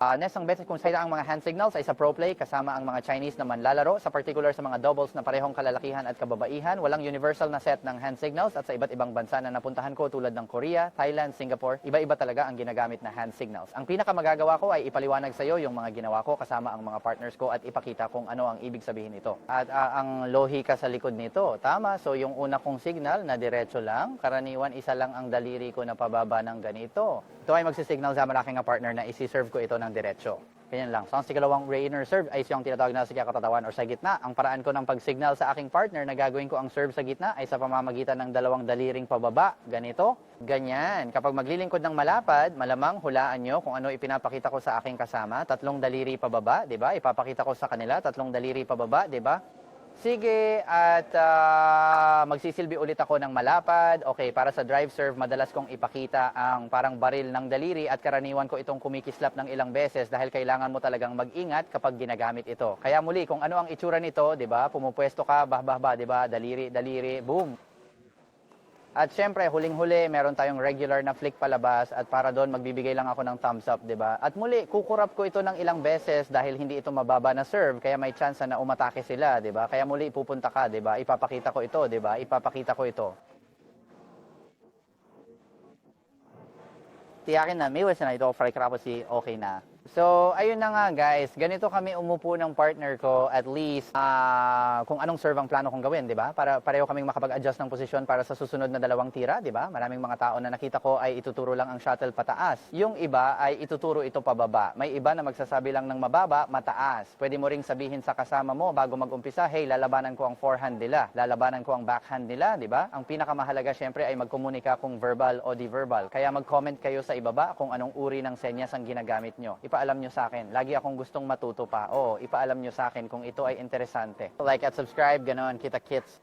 Uh, nesang beses kung sila ang mga hand signals ay sa pro play kasama ang mga Chinese na manlalaro sa particular sa mga doubles na parehong kalalakihan at kababaihan. Walang universal na set ng hand signals at sa iba't ibang bansa na napuntahan ko tulad ng Korea, Thailand, Singapore, iba-iba talaga ang ginagamit na hand signals. Ang pinaka magagawa ko ay ipaliwanag sa iyo yung mga ginawa ko kasama ang mga partners ko at ipakita kung ano ang ibig sabihin nito. At ah, ang lohika sa likod nito, tama. So yung una kong signal na diretso lang, karaniwan isa lang ang daliri ko na pababa ng ganito. Ito ay magsisignal sa malaking partner na isi-serve ko ito ng diretso. Ganyan lang. So, ang sikalawang inner serve ay siyang tinatawag na sa kakatawan or sa gitna. Ang paraan ko ng pag-signal sa aking partner na gagawin ko ang serve sa gitna ay sa pamamagitan ng dalawang daliring pababa. Ganito. Ganyan. Kapag maglilingkod ng malapad, malamang hulaan nyo kung ano ipinapakita ko sa aking kasama. Tatlong daliri pababa, di ba? Ipapakita ko sa kanila. Tatlong daliri pababa, di ba? Sige, at ah, magsisilbi ulit ako ng malapad. Okay, para sa drive serve, madalas kong ipakita ang parang baril ng daliri at karaniwan ko itong kumikislap ng ilang beses dahil kailangan mo talagang mag-ingat kapag ginagamit ito. Kaya muli, kung ano ang itsura nito, 'di ba? Pumupwesto ka, bah bah bah, 'di ba? Daliri, daliri, boom. At syempre, huling-huli, meron tayong regular na flick palabas at para doon magbibigay lang ako ng thumbs up, 'di ba? At muli, kukurap ko ito ng ilang beses dahil hindi ito mababa na serve, kaya may chance na umatake sila, 'di ba? Kaya muli pupunta ka, 'di ba? Ipapakita ko ito, 'di ba? Ipapakita ko ito. Tiyakin na, may na ito, fry si okay na. So, ayun na nga guys, ganito kami umupo ng partner ko at least ah, kung anong serve ang plano kong gawin, di ba? Para pareho kaming makapag-adjust ng posisyon para sa susunod na dalawang tira, di ba? Maraming mga tao na nakita ko ay ituturo lang ang shuttle pataas. Yung iba ay ituturo ito pababa. May iba na magsasabi lang ng mababa, mataas. Pwede mo ring sabihin sa kasama mo bago mag-umpisa, hey, lalabanan ko ang forehand nila, lalabanan ko ang backhand nila, di ba? Ang pinakamahalaga syempre ay magkomunika kung verbal o di-verbal. Kaya mag-comment kayo sa ibaba kung anong uri ng senyas ang ginagamit nyo. Ipaalam nyo sa akin. Lagi akong gustong matuto pa. Oo, ipaalam nyo sa akin kung ito ay interesante. Like at subscribe, ganoon, kita kits.